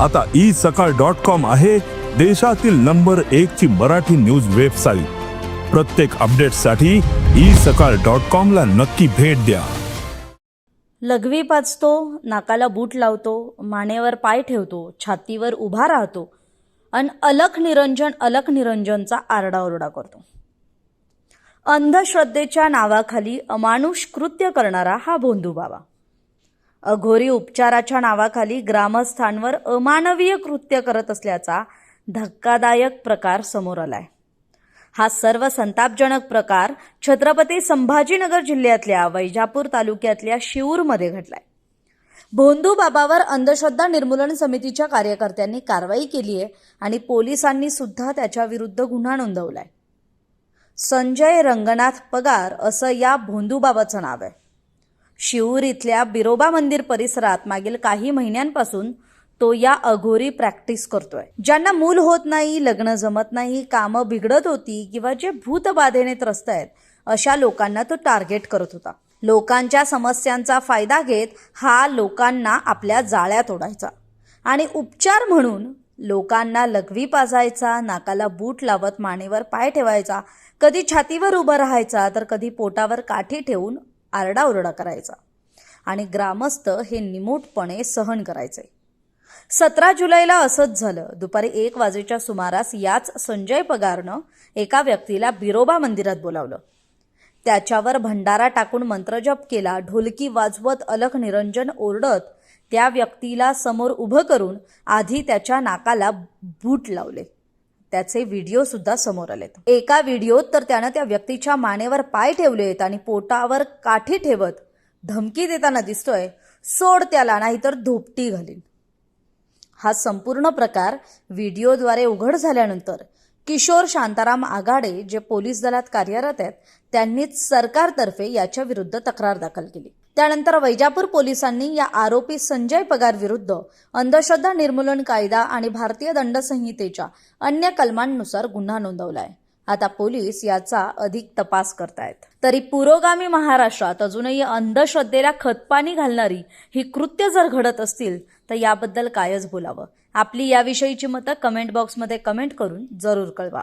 आता ई सकाळ dot com आहे देशातील नंबर एक ची मराठी न्यूज वेबसाईट. प्रत्येक अपडेटसाठी ई सकाळ डॉट कॉम ला नक्की भेट द्या. लघवी पाचतो नाकाला बूट लावतो मानेवर पाय ठेवतो छातीवर उभा राहतो आणि अलख निरंजन अलख निरंजनचा आरडाओरडा करतो. अंधश्रद्धेच्या नावाखाली अमानुष कृत्य करणारा हा भोंदू बाबा अघोरी उपचाराच्या नावाखाली ग्रामस्थांवर अमानवीय कृत्य करत असल्याचा धक्कादायक प्रकार समोर आलाय. हा सर्व संतापजनक प्रकार छत्रपती संभाजीनगर जिल्ह्यातल्या वैजापूर तालुक्यातल्या शिऊरमध्ये घडलाय. भोंदू बाबावर अंधश्रद्धा निर्मूलन समितीच्या कार्यकर्त्यांनी कारवाई केली आहे आणि पोलिसांनी सुद्धा त्याच्या विरुद्ध गुन्हा नोंदवलाय. संजय रंगनाथ पगार असं या भोंदूबाबाचं नाव आहे. शिऊर इथल्या बिरोबा मंदिर परिसरात मागील काही महिन्यांपासून तो या अघोरी प्रॅक्टिस करतोय. ज्यांना मूल होत नाही लग्न जमत नाही कामं बिघडत होती किंवा जे भूतबाधेने त्रस्त आहेत अशा लोकांना तो टार्गेट करत होता. लोकांच्या समस्यांचा फायदा घेत हा लोकांना आपल्या जाळ्यात ओढायचा. आणि उपचार म्हणून लोकांना लघवी पाजायचा नाकाला बूट लावत मानेवर पाय ठेवायचा कधी छातीवर उभं राहायचा तर कधी पोटावर काठी ठेवून आरडाओरडा करायचा. आणि ग्रामस्थ हे निमूटपणे सहन करायचे. सतरा जुलैला असंच झालं. दुपारी एक वाजेच्या सुमारास याच संजय पगारनं एका व्यक्तीला बिरोबा मंदिरात बोलावलं. त्याच्यावर भंडारा टाकून मंत्रजप केला. ढोलकी वाजवत अलख निरंजन ओरडत त्या व्यक्तीला समोर उभं करून आधी त्याच्या नाकाला बूट लावले. त्याचे व्हिडिओ सुद्धा समोर आलेत. एका व्हिडिओत तर त्यानं त्या व्यक्तीच्या मानेवर पाय ठेवलेत आणि पोटावर काठी ठेवत धमकी देताना दिसतोय सोड त्याला नाहीतर धोपटी घालीन. हा संपूर्ण प्रकार व्हिडिओद्वारे उघड झाल्यानंतर किशोर शांताराम आघाडे जे पोलीस दलात कार्यरत आहेत त्यांनीच सरकारतर्फे याच्या विरुद्ध तक्रार दाखल केली. त्यानंतर वैजापूर पोलिसांनी या आरोपी संजय पगार विरुद्ध अंधश्रद्धा निर्मूलन कायदा आणि भारतीय दंड संहितेच्या अन्य कलमांनुसार गुन्हा नोंदवलाय. आता पोलीस याचा अधिक तपास करतायत. तरी पुरोगामी महाराष्ट्रात अजूनही अंधश्रद्धेला खतपाणी घालणारी ही कृत्य जर घडत असतील तर याबद्दल कायच बोलावं? आपली याविषयीची मतं कमेंट बॉक्समध्ये कमेंट करून जरूर कळवा.